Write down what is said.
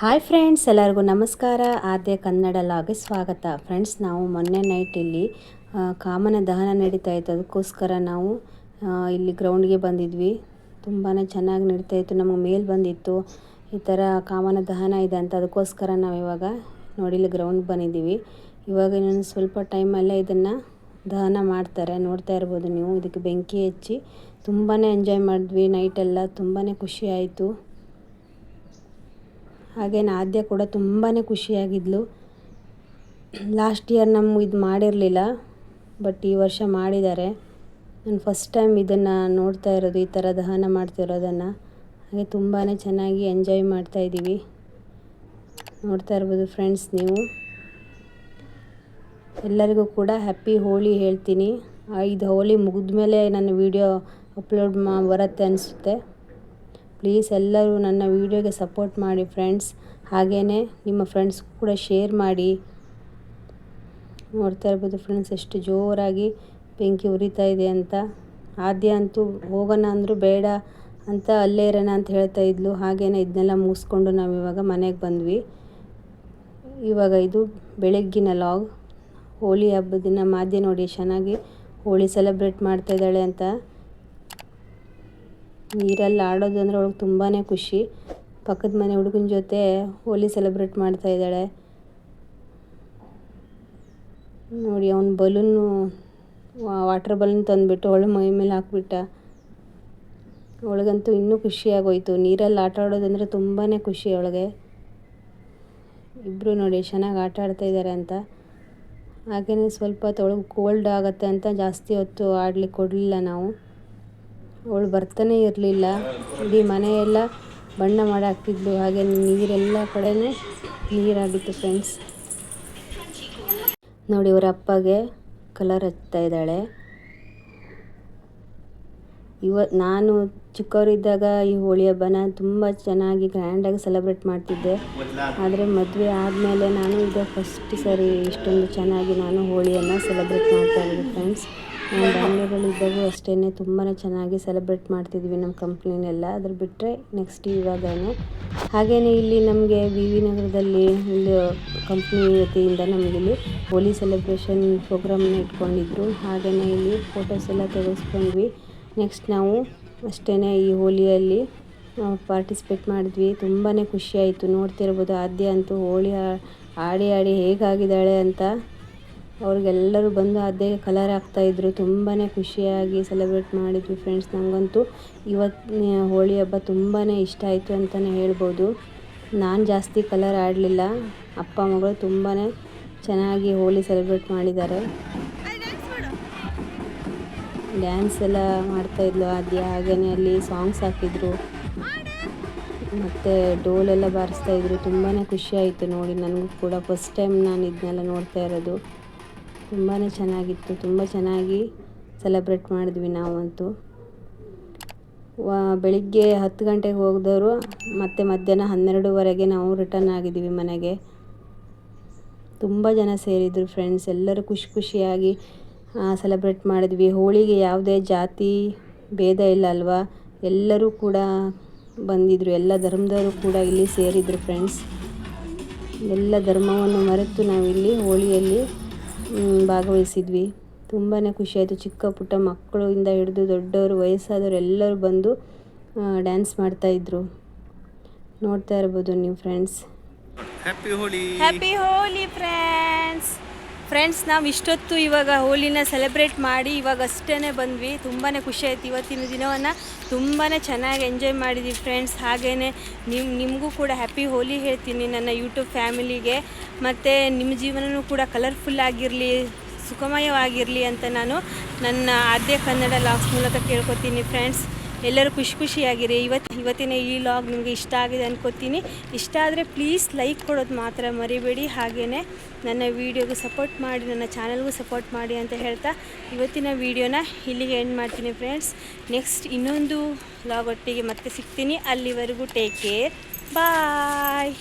Hi friends ಎಲ್ಲರಿಗೂ ನಮಸ್ಕಾರ. ಆದ್ಯ ಕನ್ನಡ ಲಾಗೆ ಸ್ವಾಗತ. ಫ್ರೆಂಡ್ಸ್ ನಾವು ಮೊನ್ನೆ ನೈಟ್ ಇಲ್ಲಿ ಕಾಮನ ದಹನ ನಡೀತಾ ಇತ್ತು. ಅದಕ್ಕೋಸ್ಕರ ನಾವು ಇಲ್ಲಿ ಗ್ರೌಂಡ್ಗೆ ಬಂದಿದ್ವಿ. ತುಂಬಾ ಚೆನ್ನಾಗಿ ನಡೀತಾ ಇತ್ತು. ನಮಗೆ ಮೇಲ್ ಬಂದಿತ್ತು. ಈ ಥರ ಕಾಮನ ದಹನ ಇದೆ ಅಂತ ಅದಕ್ಕೋಸ್ಕರ ನಾವು ಇವಾಗ ನೋಡಿ ಇಲ್ಲಿ ಗ್ರೌಂಡ್ ಬಂದಿದ್ದೀವಿ. ಇವಾಗ ಇನ್ನೊಂದು ಸ್ವಲ್ಪ ಟೈಮಲ್ಲೇ ಇದನ್ನು ದಹನ ಮಾಡ್ತಾರೆ. ನೋಡ್ತಾ ಇರ್ಬೋದು ನೀವು. ಇದಕ್ಕೆ ಬೆಂಕಿ ಹಚ್ಚಿ ತುಂಬಾ ಎಂಜಾಯ್ ಮಾಡಿದ್ವಿ. ನೈಟೆಲ್ಲ ತುಂಬಾ ಖುಷಿ ಆಯಿತು. ಹಾಗೆ ನಾದ್ಯ ಕೂಡ ತುಂಬಾ ಖುಷಿಯಾಗಿದ್ಲು. ಲಾಸ್ಟ್ ಇಯರ್ ನಮ್ಮ ಇದು ಮಾಡಿರಲಿಲ್ಲ ಬಟ್ ಈ ವರ್ಷ ಮಾಡಿದ್ದಾರೆ. ನಾನು ಫಸ್ಟ್ ಟೈಮ್ ಇದನ್ನು ನೋಡ್ತಾ ಇರೋದು, ಈ ಥರ ದಹನ ಮಾಡ್ತಿರೋದನ್ನು ಹಾಗೆ ತುಂಬಾ ಚೆನ್ನಾಗಿ ಎಂಜಾಯ್ ಮಾಡ್ತಾ ಇದ್ದೀವಿ ನೋಡ್ತಾ ಇರ್ಬೋದು ಫ್ರೆಂಡ್ಸ್ ನೀವು. ಎಲ್ಲರಿಗೂ ಕೂಡ ಹ್ಯಾಪಿ ಹೋಳಿ ಹೇಳ್ತೀನಿ. ಇದು ಹೋಳಿ ಮುಗಿದ ಮೇಲೆ ನನ್ನ ವೀಡಿಯೋ ಅಪ್ಲೋಡ್ ಮಾ, ಬರುತ್ತೆ ಅನಿಸುತ್ತೆ. ಪ್ಲೀಸ್ ಎಲ್ಲರೂ ನನ್ನ ವೀಡಿಯೋಗೆ ಸಪೋರ್ಟ್ ಮಾಡಿ ಫ್ರೆಂಡ್ಸ್. ಹಾಗೇ ನಿಮ್ಮ ಫ್ರೆಂಡ್ಸ್ ಕೂಡ ಶೇರ್ ಮಾಡಿ. ನೋಡ್ತಾ ಇರ್ಬೋದು ಫ್ರೆಂಡ್ಸ್, ಎಷ್ಟು ಜೋರಾಗಿ ಬೆಂಕಿ ಉರಿತಾ ಇದೆ ಅಂತ. ಆದ್ಯ ಅಂತೂ ಹೋಗೋಣ ಅಂದರೂ ಬೇಡ ಅಂತ ಅಲ್ಲೇ ಇರೋಣ ಅಂತ ಹೇಳ್ತಾ ಇದ್ಲು. ಹಾಗೇ ಇದನ್ನೆಲ್ಲ ಮುಗಿಸ್ಕೊಂಡು ನಾವು ಇವಾಗ ಮನೆಗೆ ಬಂದ್ವಿ. ಇವಾಗ ಇದು ಬೆಳಗ್ಗಿನ ಲಾಗ್. ಹೋಳಿ ಹಬ್ಬದ ದಿನ ನೋಡಿ, ಚೆನ್ನಾಗಿ ಹೋಳಿ ಸೆಲೆಬ್ರೇಟ್ ಮಾಡ್ತಾ ಇದ್ದಾಳೆ ಅಂತ. ನೀರಲ್ಲಿ ಆಡೋದು ಅಂದರೆ ಅವಳಿಗೆ ತುಂಬಾ ಖುಷಿ. ಪಕ್ಕದ ಮನೆ ಹುಡುಗನ ಜೊತೆ ಹೋಲಿ ಸೆಲೆಬ್ರೇಟ್ ಮಾಡ್ತಾ ಇದ್ದಾಳೆ. ನೋಡಿ, ಅವನು ಬಲೂನು ವಾಟರ್ ಬಲೂನ್ ತಂದುಬಿಟ್ಟು ಅವಳು ಮೈ ಮೇಲೆ ಹಾಕ್ಬಿಟ್ಟ. ಅವಳಿಗಂತೂ ಇನ್ನೂ ಖುಷಿಯಾಗೋಯ್ತು. ನೀರಲ್ಲಿ ಆಟ ಆಡೋದಂದರೆ ತುಂಬಾ ಖುಷಿ ಅವಳಿಗೆ. ಇಬ್ಬರು ನೋಡಿ, ಚೆನ್ನಾಗಿ ಆಟ ಆಡ್ತಾ ಇದ್ದಾರೆ ಅಂತ. ಹಾಗೆಯೇ ಸ್ವಲ್ಪ ಹೊತ್ತು ಅವಳಿಗೆ ಕೋಲ್ಡ್ ಆಗುತ್ತೆ ಅಂತ ಜಾಸ್ತಿ ಹೊತ್ತು ಆಡ್ಲಿಕ್ಕೆ ಕೊಡಲಿಲ್ಲ ನಾವು. ಅವಳು ಬರ್ತಾನೆ ಇರಲಿಲ್ಲ. ಇಡೀ ಮನೆಯೆಲ್ಲ ಬಣ್ಣ ಮಾಡಿ ಹಾಕ್ತಿದ್ಲು ಹಾಗೆ ನೀರೆಲ್ಲ ಕಡೆನೇ ನೀರಾಗಿತ್ತು ಫ್ರೆಂಡ್ಸ್ ನೋಡಿ ಇವರ ಅಪ್ಪಗೆ ಕಲರ್ ಹಚ್ತಾ ಇದ್ದಾಳೆ. ಇವ ನಾನು ಚಿಕ್ಕವರಿದ್ದಾಗ ಈ ಹೋಳಿ ಹಬ್ಬನ ತುಂಬ ಚೆನ್ನಾಗಿ ಗ್ರ್ಯಾಂಡಾಗಿ ಸೆಲೆಬ್ರೇಟ್ ಮಾಡ್ತಿದ್ದೆ. ಆದರೆ ಮದುವೆ ಆದಮೇಲೆ ನಾನು ಈಗ ಫಸ್ಟ್ ಸರಿ ಇಷ್ಟೊಂದು ಚೆನ್ನಾಗಿ ನಾನು ಹೋಳಿಯನ್ನು ಸೆಲೆಬ್ರೇಟ್ ಮಾಡ್ತಾ ಇದ್ದೀನಿ ಫ್ರೆಂಡ್ಸ್ ನಮ್ಮ ಬ್ಯಾಂಗ್ಳೂರಲ್ಲಿದ್ದಾಗೂ ಅಷ್ಟೇ ತುಂಬಾ ಚೆನ್ನಾಗಿ ಸೆಲೆಬ್ರೇಟ್ ಮಾಡ್ತಿದ್ವಿ ನಮ್ಮ ಕಂಪ್ನಿನೆಲ್ಲ. ಅದ್ರ ಬಿಟ್ಟರೆ ನೆಕ್ಸ್ಟ್ ಇವಾಗೇ ಹಾಗೇ ಇಲ್ಲಿ ನಮಗೆ ವಿ ವಿ ನಗರದಲ್ಲಿ ಒಂದು ಕಂಪ್ನಿ ವತಿಯಿಂದ ನಮಗಿಲ್ಲಿ ಹೋಲಿ ಸೆಲೆಬ್ರೇಷನ್ ಪ್ರೋಗ್ರಾಮ್ನ ಇಟ್ಕೊಂಡಿದ್ರು. ಹಾಗೆಯೇ ಇಲ್ಲಿ ಫೋಟೋಸ್ ಎಲ್ಲ ತೆಗೆಸ್ಕೊಂಡ್ವಿ. ನೆಕ್ಸ್ಟ್ ನಾವು ಅಷ್ಟೇ ಈ ಹೋಲಿಯಲ್ಲಿ ಪಾರ್ಟಿಸಿಪೇಟ್ ಮಾಡಿದ್ವಿ. ತುಂಬಾ ಖುಷಿಯಾಯಿತು ನೋಡ್ತಿರ್ಬೋದು, ಆದ್ಯ ಅಂತೂ ಹೋಳಿ ಆಡಿ ಆಡಿ ಹೇಗಾಗಿದ್ದಾಳೆ ಅಂತ. ಅವ್ರಿಗೆಲ್ಲರೂ ಬಂದು ಅದೇ ಕಲರ್ ಹಾಕ್ತಾಯಿದ್ರು ತುಂಬಾ ಖುಷಿಯಾಗಿ ಸೆಲೆಬ್ರೇಟ್ ಮಾಡಿದ್ವಿ ಫ್ರೆಂಡ್ಸ್ ನನಗಂತೂ ಇವತ್ತಿನ ಹೋಳಿ ಹಬ್ಬ ತುಂಬಾ ಇಷ್ಟ ಆಯಿತು ಅಂತಲೇ ಹೇಳ್ಬೋದು. ನಾನು ಜಾಸ್ತಿ ಕಲರ್ ಆಡಲಿಲ್ಲ. ಅಪ್ಪ ಮಗಳು ತುಂಬಾ ಚೆನ್ನಾಗಿ ಹೋಳಿ ಸೆಲೆಬ್ರೇಟ್ ಮಾಡಿದ್ದಾರೆ. ಡ್ಯಾನ್ಸ್ ಎಲ್ಲ ಮಾಡ್ತಾಯಿದ್ಲು ಆದ್ಯ ಹಾಗೆಯೇ ಅಲ್ಲಿ ಸಾಂಗ್ಸ್ ಹಾಕಿದ್ರು. ಮತ್ತು ಡೋಲೆಲ್ಲ ಬಾರಿಸ್ತಾ ಇದ್ರು. ತುಂಬಾ ಖುಷಿಯಾಯಿತು ನೋಡಿ. ನನಗೂ ಕೂಡ ಫಸ್ಟ್ ಟೈಮ್ ನಾನು ಇದನ್ನೆಲ್ಲ ನೋಡ್ತಾ ಇರೋದು. ತುಂಬಾ ಚೆನ್ನಾಗಿತ್ತು. ತುಂಬ ಚೆನ್ನಾಗಿ ಸೆಲೆಬ್ರೇಟ್ ಮಾಡಿದ್ವಿ ನಾವಂತೂ. ಬೆಳಿಗ್ಗೆ ಹತ್ತು ಗಂಟೆಗೆ ಹೋಗಿದವರು ಮತ್ತು ಮಧ್ಯಾಹ್ನ ಹನ್ನೆರಡುವರೆಗೆ ನಾವು ರಿಟರ್ನ್ ಆಗಿದ್ದೀವಿ ಮನೆಗೆ. ತುಂಬ ಜನ ಸೇರಿದ್ರು ಫ್ರೆಂಡ್ಸ್ ಎಲ್ಲರೂ ಖುಷಿ ಖುಷಿಯಾಗಿ ಸೆಲೆಬ್ರೇಟ್ ಮಾಡಿದ್ವಿ. ಹೋಳಿಗೆ ಯಾವುದೇ ಜಾತಿ ಭೇದ ಇಲ್ಲ ಅಲ್ವಾ? ಎಲ್ಲರೂ ಕೂಡ ಬಂದಿದ್ದರು ಎಲ್ಲ ಧರ್ಮದವರು ಕೂಡ ಇಲ್ಲಿ ಸೇರಿದ್ರು ಫ್ರೆಂಡ್ಸ್ ಎಲ್ಲ ಧರ್ಮವನ್ನು ಮರೆತು ನಾವಿಲ್ಲಿ ಹೋಳಿಯಲ್ಲಿ ಭಾಗವಹಿಸಿದ್ವಿ. ತುಂಬಾ ಖುಷಿಯಾಯಿತು ಚಿಕ್ಕ ಪುಟ್ಟ ಮಕ್ಕಳಿಂದ ಹಿಡಿದು ದೊಡ್ಡವರು ವಯಸ್ಸಾದವರು ಎಲ್ಲರೂ ಬಂದು ಡ್ಯಾನ್ಸ್ ಮಾಡ್ತಾಯಿದ್ರು ನೋಡ್ತಾ ಇರ್ಬೋದು ನೀವು friends happy Holi happy Holi friends friends ನಾವು ಇಷ್ಟೊತ್ತು ಇವಾಗ ಹೋಲಿನ ಸೆಲೆಬ್ರೇಟ್ ಮಾಡಿ ಇವಾಗ ಅಷ್ಟೇ ಬಂದ್ವಿ. ತುಂಬಾ ಖುಷಿ ಆಯ್ತು ಇವತ್ತಿನ ದಿನವನ್ನು. ತುಂಬಾ ಚೆನ್ನಾಗಿ ಎಂಜಾಯ್ ಮಾಡಿದ್ವಿ ಫ್ರೆಂಡ್ಸ್ ಹಾಗೇ ನಿಮ್ಮ ನಿಮಗೂ ಕೂಡ ಹ್ಯಾಪಿ ಹೋಲಿ ಹೇಳ್ತೀನಿ ನನ್ನ ಯೂಟ್ಯೂಬ್ ಫ್ಯಾಮಿಲಿಗೆ ಮತ್ತು ನಿಮ್ಮ ಜೀವನವೂ ಕೂಡ ಕಲರ್ಫುಲ್ ಆಗಿರಲಿ, ಸುಖಮಯವಾಗಿರಲಿ ಅಂತ ನಾನು ನನ್ನ ಆದ್ಯ ಕನ್ನಡ ಲಾಕ್ಸ್ ಮೂಲಕ ಕೇಳ್ಕೊತೀನಿ ಫ್ರೆಂಡ್ಸ್ ಎಲ್ಲರೂ ಖುಷಿ ಖುಷಿಯಾಗಿರಿ. ಇವತ್ತು ಇವತ್ತಿನ ಈ ಲಾಗ್ ನಿಮಗೆ ಇಷ್ಟ ಆಗಿದೆ ಅನ್ಕೋತೀನಿ. ಇಷ್ಟ ಆದರೆ ಪ್ಲೀಸ್ ಲೈಕ್ ಕೊಡೋದು ಮಾತ್ರ ಮರಿಬೇಡಿ. ಹಾಗೆಯೇ ನನ್ನ ವೀಡಿಯೋಗೂ ಸಪೋರ್ಟ್ ಮಾಡಿ, ನನ್ನ ಚಾನಲ್ಗೂ ಸಪೋರ್ಟ್ ಮಾಡಿ ಅಂತ ಹೇಳ್ತಾ ಇವತ್ತಿನ ವೀಡಿಯೋನ ಇಲ್ಲಿಗೆ ಎಂಡ್ ಮಾಡ್ತೀನಿ ಫ್ರೆಂಡ್ಸ್ ನೆಕ್ಸ್ಟ್ ಇನ್ನೊಂದು ಲಾಗ್ ಒಟ್ಟಿಗೆ ಮತ್ತೆ ಸಿಗ್ತೀನಿ. ಅಲ್ಲಿವರೆಗೂ ಟೇಕ್ ಕೇರ್ ಬಾಯ್